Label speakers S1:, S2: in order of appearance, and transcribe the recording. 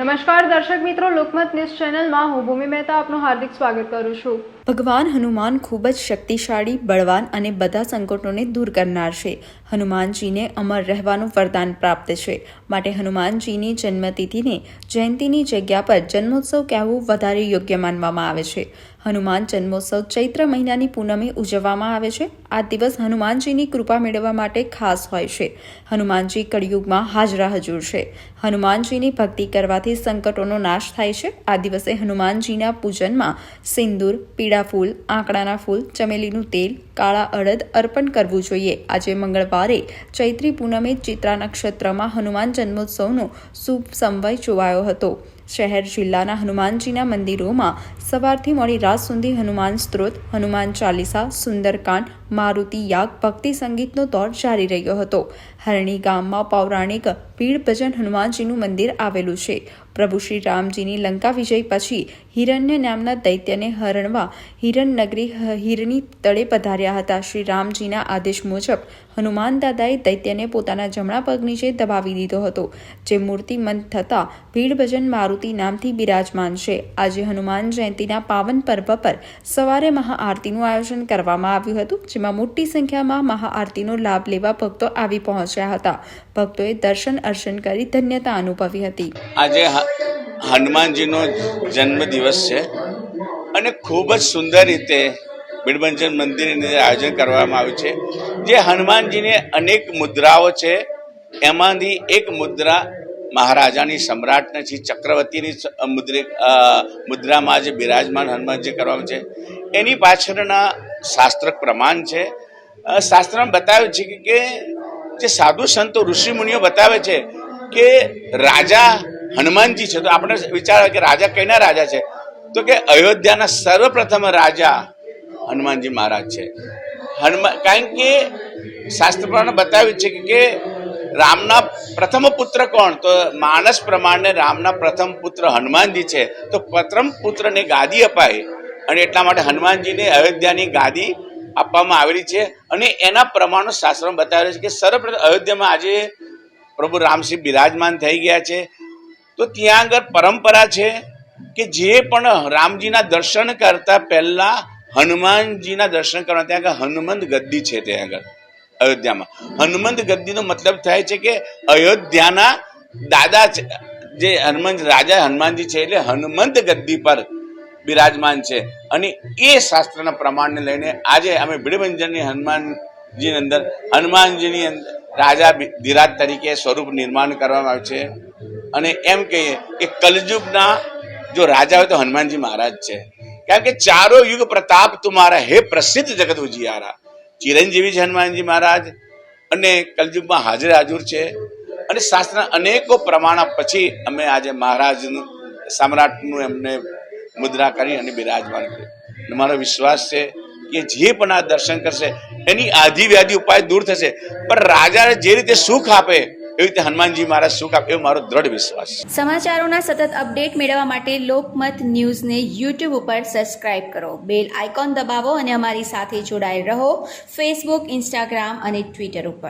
S1: નમસ્કાર દર્શક મિત્રો, લોકમત ન્યૂઝ ચેનલમાં હું ભૂમિ મહેતા આપનું હાર્દિક સ્વાગત કરું છું.
S2: ભગવાન હનુમાન ખૂબ જ શક્તિશાળી, બળવાન અને બધા સંકટોને દૂર કરનાર છે. હનુમાનજીને અમર રહેવાનું વરદાન પ્રાપ્ત છે. માટે હનુમાનજીની જન્મતિથિને જયંતીની જગ્યા પર જન્મોત્સવ કહેવું વધારે યોગ્ય માનવામાં આવે છે. હનુમાન જન્મોત્સવ ચૈત્ર મહિનાની પૂનમે ઉજવવામાં આવે છે. આ દિવસ હનુમાનજીની કૃપા મેળવવા માટે ખાસ હોય છે. હનુમાનજી કળિયુગમાં હાજરા હજુર છે. હનુમાનજીની ભક્તિ કરવાથી સંકટોનો નાશ થાય છે. આ દિવસે હનુમાનજીના પૂજનમાં સિંદૂર, પીળા ફૂલ, આંકડાના ફૂલ, ચમેલીનું તેલ, કાળા અડદ અર્પણ કરવું જોઈએ. આજે મંગળવારે ચૈત્રી પૂનમે ચિત્રા નક્ષત્રમાં હનુમાન જન્મોત્સવનો શુભ સમય જોવાયો હતો. શહેર જિલ્લાના હનુમાનજીના મંદિરોમાં સવારથી મોડી રાત સુધી હનુમાન સ્ત્રોત, હનુમાન ચાલીસા, સુંદરકાંડ, મારુતિ યાગ, ભક્તિ સંગીતનો દોર જારી રહ્યો હતો. હરણી ગામમાં પૌરાણિક પીડ ભજન હનુમાનજીનું મંદિર આવેલું છે. પ્રભુ શ્રી રામજીની લંકા વિજય પછી હિરણ્ય નામના દૈત્યને હરણવા હિરણ નગરી હિરની તળે પધાર્યા હતા. શ્રી રામજીના આદેશ મુજબ હનુમાન દાદાએ દૈત્યને પોતાના જમણા પગ નીચે દબાવી દીધો હતો. જે મૂર્તિમંત થતાં ભીડ ભજન મારુતિ નામથી બિરાજમાન છે. આજે હનુમાન જયંતીના પાવન પર્વ પર સવારે મહાઆરતીનું આયોજન કરવામાં આવ્યું હતું, જેમાં મોટી સંખ્યામાં મહાઆરતીનો લાભ લેવા ભક્તો આવી પહોંચ્યા હતા. ભક્તોએ દર્શન અર્ચન કરી ધન્યતા અનુભવી હતી.
S3: આજે હનુમાનજીનો જન્મ દિવસ છે અને ખૂબ જ સુંદર રીતે બિડબંજન મંદિરની અંદર આયોજન કરવામાં આવ્યું છે. જે હનુમાનજીને અનેક મુદ્રાઓ છે, એમાંથી એક મુદ્રા મહારાજાની સમ્રાટને છે, ચક્રવર્તીની મુદ્રે મુદ્રામાં જે બિરાજમાન હનુમાનજી કરવામાં છે, એની પાછળના શાસ્ત્ર પ્રમાણ છે. શાસ્ત્રમાં બતાવ્યું છે કે- જે સાધુ સંતો ઋષિમુનિઓ બતાવે છે કે રાજા હનુમાનજી છે. તો આપણે વિચાર કે રાજા કઈના રાજા છે? તો કે અયોધ્યાના સર્વપ્રથમ રાજા હનુમાનજી મહારાજ છે. હનુમાન કારણ કે શાસ્ત્ર પ્રમાણે બતાવ્યું છે કે રામના પ્રથમ પુત્ર કોણ? તો માનસ પ્રમાણે રામના પ્રથમ પુત્ર હનુમાનજી છે. તો પ્રથમ પુત્રને ગાદી અપાય અને એટલા માટે હનુમાનજીને અયોધ્યાની ગાદી આપવામાં આવેલી છે. અને એના પ્રમાણો શાસ્ત્રમાં બતાવેલું છે કે સર્વપ્રથમ અયોધ્યામાં આજે પ્રભુ રામસિંહ બિરાજમાન થઈ ગયા છે. તો ત્યાં આગળ પરંપરા છે કે જે પણ રામજીના દર્શન કરતા પહેલા હનુમાનજીના દર્શન કરવા ત્યાં આગળ હનુમંત ગદ્દી છે ત્યાં આગળ. અયોધ્યામાં. હનુમંત ગદ્દીનો મતલબ થાય છે કે અયોધ્યાના દાદા જે હનુમંત રાજા હનુમાનજી છે એટલે હનુમંત ગદ્દી પર બિરાજમાન છે. અને એ શાસ્ત્રના પ્રમાણને લઈને આજે અમે ભીડભંજનની હનુમાનજીની અંદર, હનુમાનજીની રાજા ધીરાજ તરીકે સ્વરૂપ નિર્માણ કરવામાં આવ્યું છે. અને એમ કહીએ કે કલયુગના જો રાજા હોય તો હનુમાનજી મહારાજ છે. કારણ કે ચારો યુગ પ્રતાપ તુમારા હે પ્રસિદ્ધ જગત ઉજિયારા. ચિરંજીવી હનુમાનજી મહારાજ અને કલયુગમાં હાજર હાજર છે. અને શાસ્ત્રના અનેકો પ્રમાણ પછી અમે આજે મહારાજનું સમ્રાટનું એમને મુદ્રા કરી અને બિરાજમાન કર્યું મારો વિશ્વાસ છે કે જે પણ આ દર્શન કરશે, એની આધી વ્યાધી ઉપાય દૂર થશે. પણ રાજાને જે રીતે સુખ આપે એવી રીતે હનુમાનજી મહારાજ સુખ આપે એવો મારો દ્રઢ વિશ્વાસ
S4: સમાચારોના સતત અપડેટ મેળવવા માટે લોકમત ન્યૂઝને યુટ્યુબ ઉપર સબસ્ક્રાઇબ કરો. બેલ આઇકોન દબાવો અને અમારી સાથે જોડાયેલ રહો. ફેસબુક ઇન્સ્ટાગ્રામ અને ટ્વિટર ઉપર.